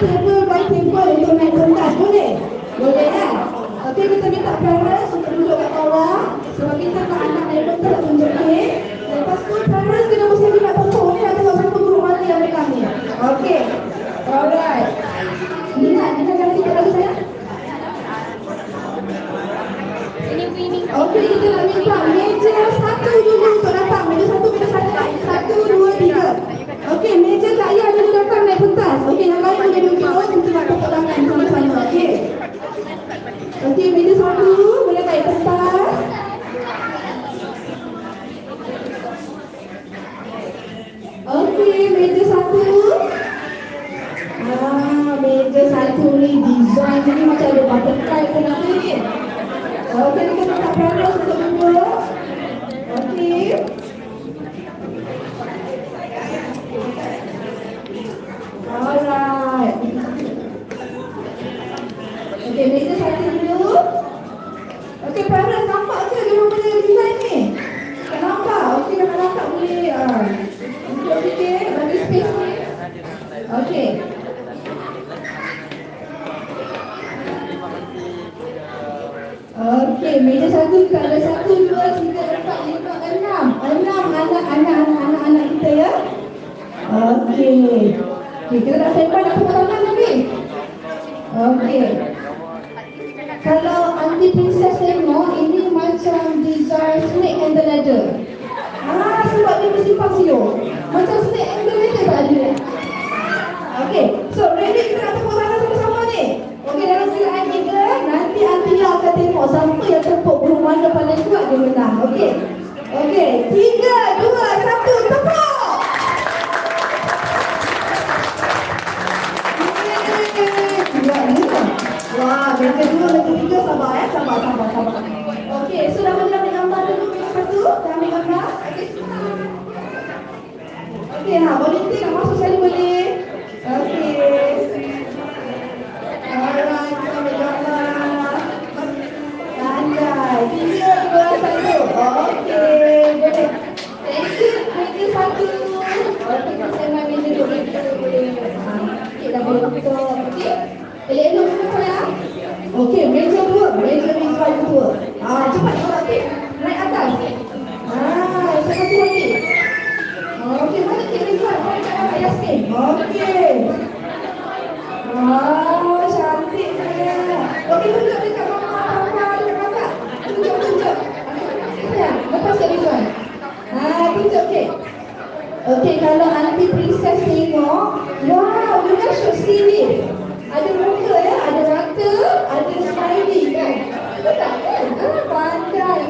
Thank you. Okey, meja satu kita ada satu, dua, tiga, empat, lima, enam. Enam anak, anak, anak, anak, anak kita ya. Okey. Okey, kita dah sempat dah tangan lagi. Okey. Kalau mana paling kuat dia menang. Okey. Okey, tiga, dua, satu, tepuk! Wah, mereka dua, mereka tiga, sabar ya, sabar, sabar, sabar. Okey, so dah mula ambil gambar dulu, satu, dah ambil gambar. Okey, ha, boleh tiga. Okay, kalau anti Princess tengok Wow, you guys should see this Ada muka ya, ada mata, ada smiley kan? Betul tak kan? Ha, pandai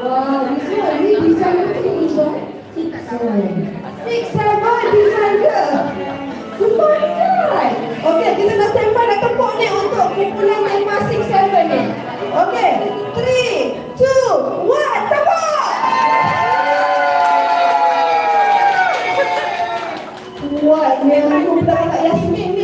Wow, this one, this design apa ni? Tiksoy Meron po ba kaya? si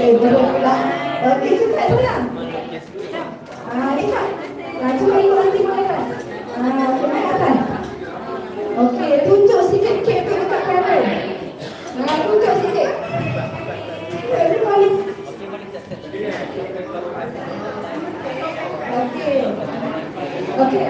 Okey, duduklah. Okey, cepat sekarang. Ah, Lisa. Ah, cuba ikut nanti kan. Ah, cuba kan. Okey, tunjuk sikit kek tu dekat Ah, tunjuk sikit. Okey. Okey.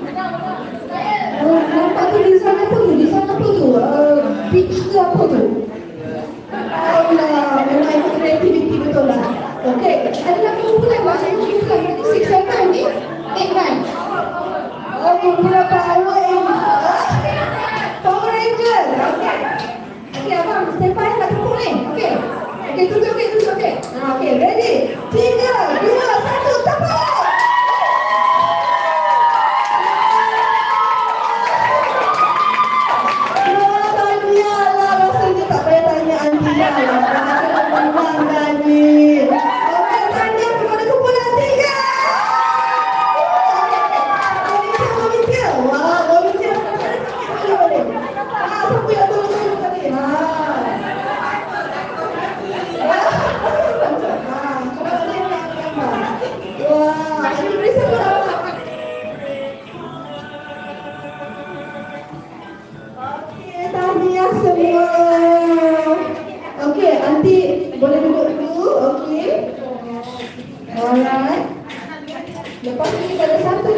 boleh duduk dulu. Okey. Alright. Lepas ni kita ada satu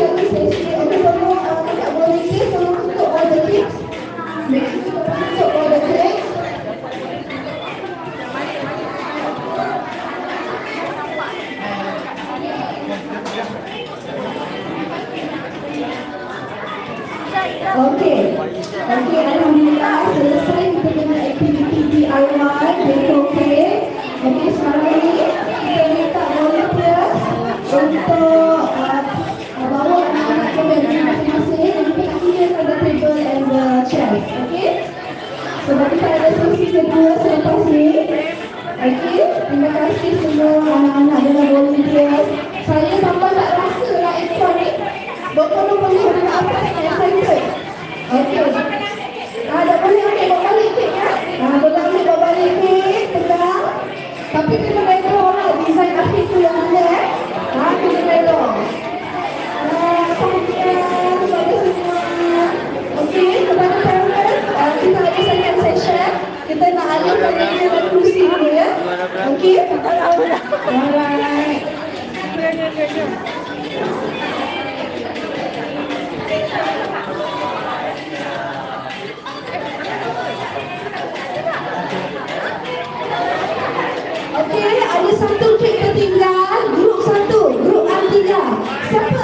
Okey, ada satu kek tertinggal. Grup satu, grup antiga. Siapa